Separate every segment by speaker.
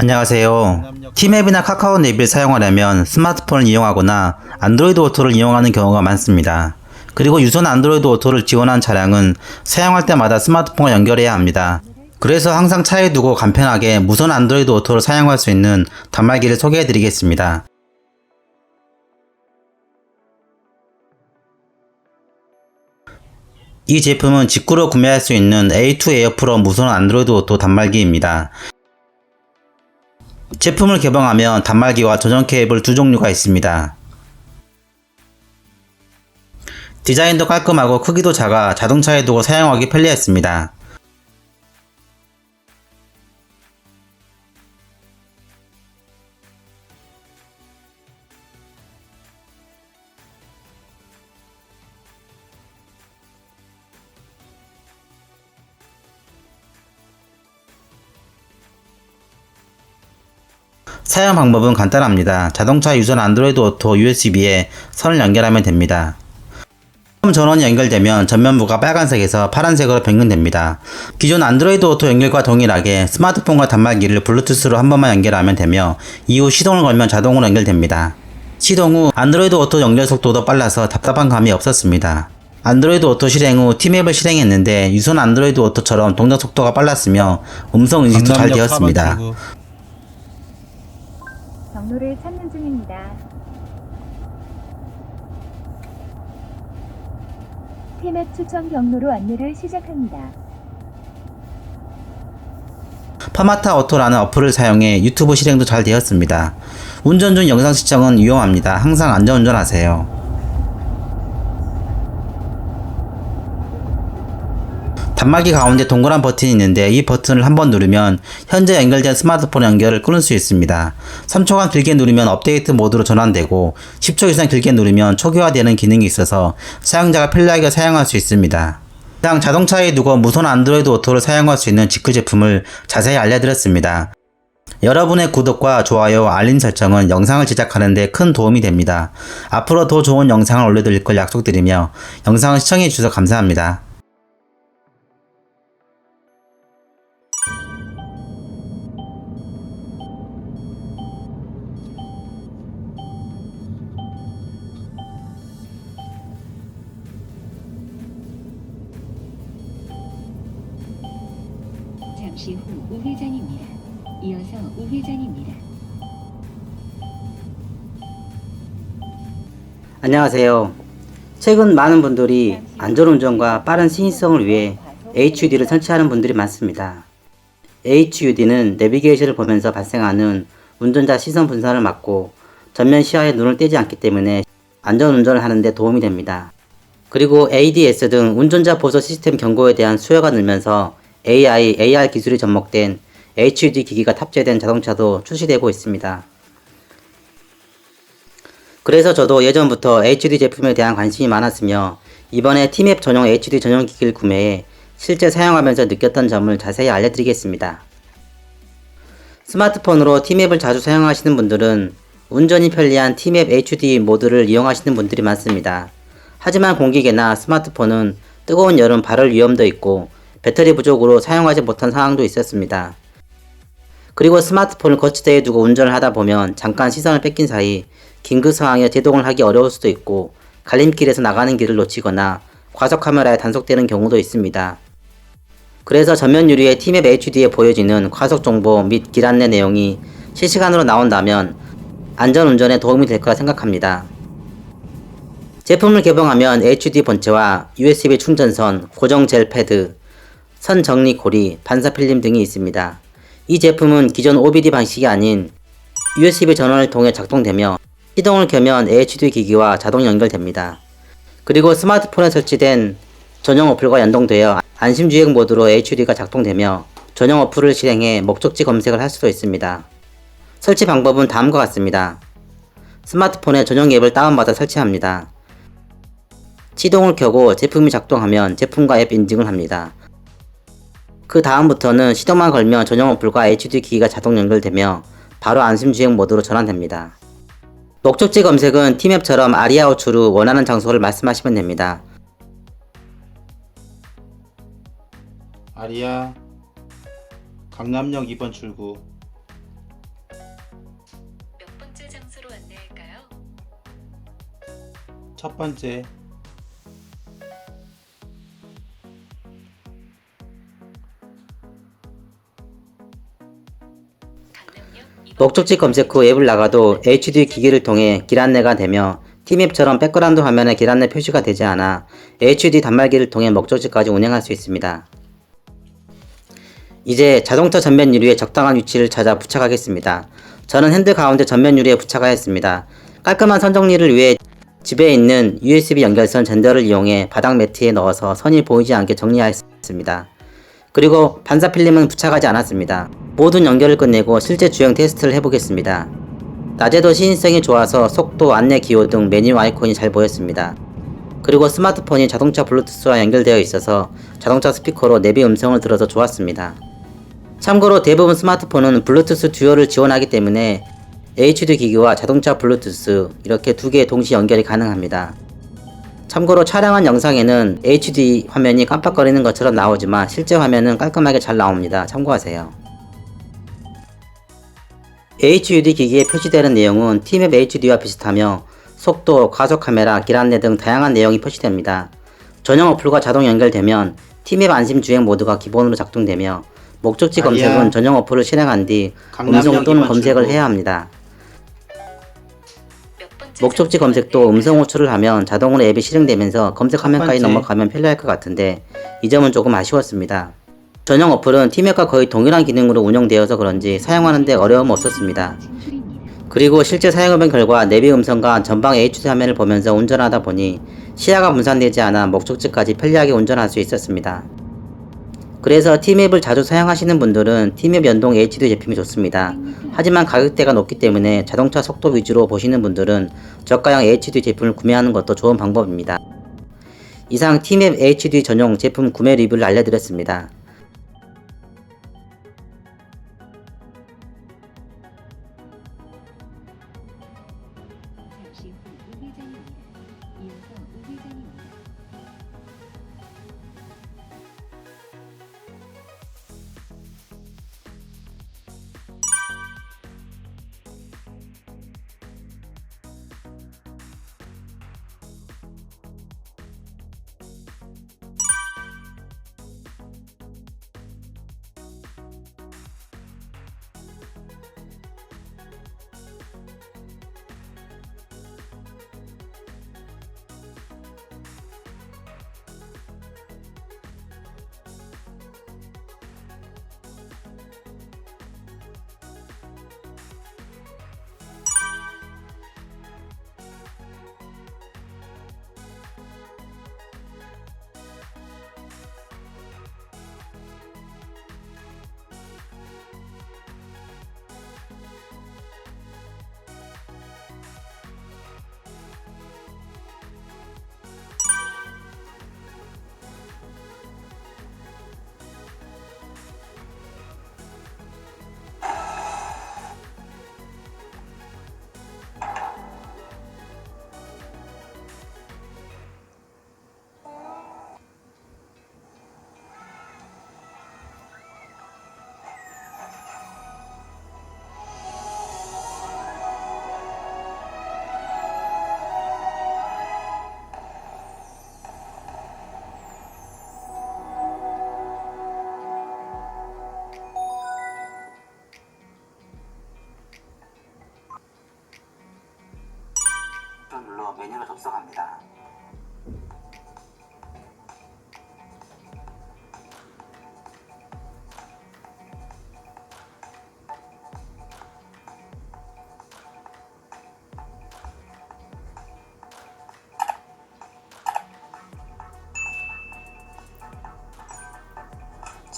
Speaker 1: 안녕하세요. 티맵이나 카카오 앱을 사용하려면 스마트폰을 이용하거나 안드로이드 오토를 이용하는 경우가 많습니다. 그리고 유선 안드로이드 오토를 지원한 차량은 사용할 때마다 스마트폰과 연결해야 합니다. 그래서 항상 차에 두고 간편하게 무선 안드로이드 오토를 사용할 수 있는 단말기를 소개해 드리겠습니다. 이 제품은 직구로 구매할 수 있는 A2 에어 프로 무선 안드로이드 오토 단말기입니다. 제품을 개봉하면 단말기와 전용 케이블 두 종류가 있습니다. 디자인도 깔끔하고 크기도 작아 자동차에 두고 사용하기 편리했습니다. 사용 방법은 간단합니다. 자동차 유선 안드로이드 오토 USB에 선을 연결하면 됩니다. 처음 전원이 연결되면 전면부가 빨간색에서 파란색으로 변경됩니다. 기존 안드로이드 오토 연결과 동일하게 스마트폰과 단말기를 블루투스로 한 번만 연결하면 되며 이후 시동을 걸면 자동으로 연결됩니다. 시동 후 안드로이드 오토 연결 속도도 빨라서 답답한 감이 없었습니다. 안드로이드 오토 실행 후 티맵을 실행했는데 유선 안드로이드 오토처럼 동작 속도가 빨랐으며 음성 인식도 잘 되었습니다.
Speaker 2: 경로를 찾는 중입니다. 티맵 추천 경로로 안내를 시작합니다.
Speaker 1: 파마타 오토라는 어플을 사용해 유튜브 실행도 잘 되었습니다. 운전 중 영상 시청은 위험합니다. 항상 안전운전하세요. 단말기 가운데 동그란 버튼이 있는데 이 버튼을 한번 누르면 현재 연결된 스마트폰 연결을 끊을 수 있습니다. 3초간 길게 누르면 업데이트 모드로 전환되고 10초 이상 길게 누르면 초기화되는 기능이 있어서 사용자가 편리하게 사용할 수 있습니다. 이상 자동차에 두고 무선 안드로이드 오토를 사용할 수 있는 직구 제품을 자세히 알려드렸습니다. 여러분의 구독과 좋아요, 알림 설정은 영상을 제작하는 데 큰 도움이 됩니다. 앞으로 더 좋은 영상을 올려드릴 걸 약속드리며 영상을 시청해 주셔서 감사합니다.
Speaker 3: 잠시 후 우회전입니다. 이어서 우회전입니다.
Speaker 1: 안녕하세요. 최근 많은 분들이 안전운전과 빠른 신의성을 위해 HUD를 설치하는 분들이 많습니다. HUD는 내비게이션을 보면서 발생하는 운전자 시선 분산을 막고 전면 시야에 눈을 떼지 않기 때문에 안전운전을 하는데 도움이 됩니다. 그리고 ADS 등 운전자 보조 시스템 경고에 대한 수요가 늘면서 AI, AR 기술이 접목된 HUD 기기가 탑재된 자동차도 출시되고 있습니다. 그래서 저도 예전부터 HUD 제품에 대한 관심이 많았으며 이번에 티맵 전용 HUD 전용 기기를 구매해 실제 사용하면서 느꼈던 점을 자세히 알려드리겠습니다. 스마트폰으로 티맵을 자주 사용하시는 분들은 운전이 편리한 티맵 HUD 모드를 이용하시는 분들이 많습니다. 하지만 공기계나 스마트폰은 뜨거운 여름 발열 위험도 있고 배터리 부족으로 사용하지 못한 상황도 있었습니다. 그리고 스마트폰을 거치대에 두고 운전을 하다 보면 잠깐 시선을 뺏긴 사이 긴급 상황에 제동을 하기 어려울 수도 있고 갈림길에서 나가는 길을 놓치거나 과속 카메라에 단속되는 경우도 있습니다. 그래서 전면 유리의 티맵 HD에 보여지는 과속 정보 및 길 안내 내용이 실시간으로 나온다면 안전 운전에 도움이 될 거라 생각합니다. 제품을 개봉하면 HD 본체와 USB 충전선, 고정 젤 패드, 선 정리 고리, 반사 필름 등이 있습니다. 이 제품은 기존 OBD 방식이 아닌 USB 전원을 통해 작동되며 시동을 켜면 HD 기기와 자동 연결됩니다. 그리고 스마트폰에 설치된 전용 어플과 연동되어 안심주행 모드로 HD가 작동되며 전용 어플을 실행해 목적지 검색을 할 수도 있습니다. 설치 방법은 다음과 같습니다. 스마트폰에 전용 앱을 다운받아 설치합니다. 시동을 켜고 제품이 작동하면 제품과 앱 인증을 합니다. 그 다음부터는 시동만 걸면 전용 어플과 HD 기기가 자동 연결되며 바로 안심주행 모드로 전환됩니다. 목적지 검색은 티맵처럼 아리아 호출로 원하는 장소를 말씀하시면 됩니다.
Speaker 4: 아리아 강남역 2번 출구 몇 번째 장소로 안내할까요? 첫 번째
Speaker 1: 목적지 검색 후 앱을 나가도 HD 기기를 통해 길 안내가 되며 티맵처럼 백그라운드 화면에 길 안내 표시가 되지 않아 HD 단말기를 통해 목적지까지 운행할 수 있습니다. 이제 자동차 전면 유리의 적당한 위치를 찾아 부착하겠습니다. 저는 핸들 가운데 전면 유리에 부착하였습니다. 깔끔한 선 정리를 위해 집에 있는 USB 연결선 젠더를 이용해 바닥 매트에 넣어서 선이 보이지 않게 정리하였습니다. 그리고 반사 필름은 부착하지 않았습니다. 모든 연결을 끝내고 실제 주행 테스트를 해보겠습니다. 낮에도 시인성이 좋아서 속도, 안내 기호 등 메뉴 아이콘이 잘 보였습니다. 그리고 스마트폰이 자동차 블루투스와 연결되어 있어서 자동차 스피커로 내비 음성을 들어서 좋았습니다. 참고로 대부분 스마트폰은 블루투스 듀얼을 지원하기 때문에 HD 기기와 자동차 블루투스 이렇게 두 개 동시 연결이 가능합니다. 참고로 촬영한 영상에는 HD 화면이 깜빡거리는 것처럼 나오지만 실제 화면은 깔끔하게 잘 나옵니다. 참고하세요. HUD 기기에 표시되는 내용은 티맵 HD와 비슷하며 속도, 가속 카메라, 길 안내 등 다양한 내용이 표시됩니다. 전용 어플과 자동 연결되면 티맵 안심 주행 모드가 기본으로 작동되며 목적지. 검색은 전용 어플을 실행한 뒤 음성 또는 검색을. 해야 합니다. 목적지 검색도 음성 호출을 하면 자동으로 앱이 실행되면서 검색 화면까지. 넘어가면 편리할 것 같은데 이 점은 조금 아쉬웠습니다. 전용 어플은 티맵과 거의 동일한 기능으로 운영되어서 그런지 사용하는데 어려움 없었습니다. 그리고 실제 사용해본 결과 내비 음성과 전방 HD 화면을 보면서 운전하다 보니 시야가 분산되지 않아 목적지까지 편리하게 운전할 수 있었습니다. 그래서 티맵을 자주 사용하시는 분들은 티맵 연동 HD 제품이 좋습니다. 하지만 가격대가 높기 때문에 자동차 속도 위주로 보시는 분들은 저가형 HD 제품을 구매하는 것도 좋은 방법입니다. 이상 티맵 HD 전용 제품 구매 리뷰를 알려드렸습니다.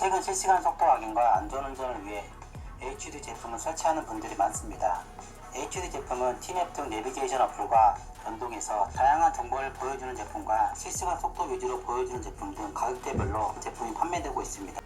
Speaker 1: 최근 실시간 속도 확인과 안전운전을 위해 HD 제품을 설치하는 분들이 많습니다. HD 제품은 티맵 등 내비게이션 어플과 연동해서 다양한 정보를 보여주는 제품과 실시간 속도 위주로 보여주는 제품 등 가격대별로 제품이 판매되고 있습니다.